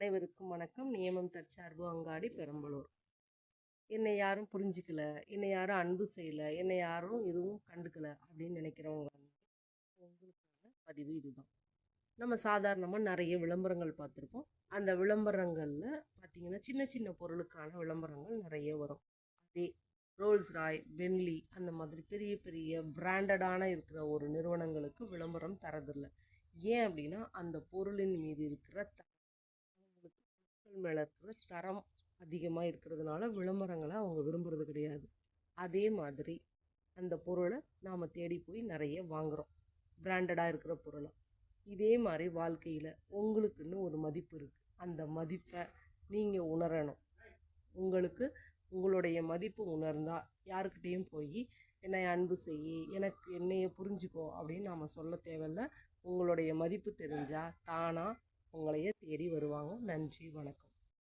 அனைவருக்கும் வணக்கம். நியமம் தற்சார்பு அங்காடி பெரம்பலூர். என்னை யாரும் புரிஞ்சிக்கல என்னை யாரும் அன்பு செய்யலை என்னை யாரும் எதுவும் கண்டுக்கல அப்படின்னு நினைக்கிறவங்க வந்து உங்களுக்கான பதிவு இதுதான். நம்ம சாதாரணமாக நிறைய விளம்பரங்கள் பார்த்துருப்போம். அந்த விளம்பரங்களில் பார்த்தீங்கன்னா சின்ன சின்ன பொருளுக்கான விளம்பரங்கள் நிறைய வரும். அதே ரோல்ஸ் ராய் பென்லி அந்த மாதிரி பெரிய பெரிய பிராண்டடான இருக்கிற ஒரு நிறுவனங்களுக்கு விளம்பரம் தரதில்லை. ஏன் அப்படின்னா அந்த பொருளின் மீது இருக்கிற த மக்கள் மேலே இருக்கிற தரம் அதிகமாக இருக்கிறதுனால விளம்பரங்களை அவங்க விரும்புறது கிடையாது. அதே மாதிரி அந்த பொருளை நாம் தேடி போய் நிறைய வாங்குகிறோம் பிராண்டடாக இருக்கிற பொருளை. இதே மாதிரி வாழ்க்கையில் உங்களுக்குன்னு ஒரு மதிப்பு இருக்குது அந்த மதிப்பை நீங்கள் உணரணும். உங்களுக்கு உங்களுடைய மதிப்பு உணர்ந்தால் யாருக்கிட்டேயும் போய் என்னை அன்பு செய் எனக்கு என்னைய புரிஞ்சுக்கோ அப்படின்னு நாம் சொல்ல தேவையில்ல. உங்களுடைய மதிப்பு தெரிஞ்சால் தானாக உங்களையே தேடி வருவாங்க. நன்றி வணக்கம்.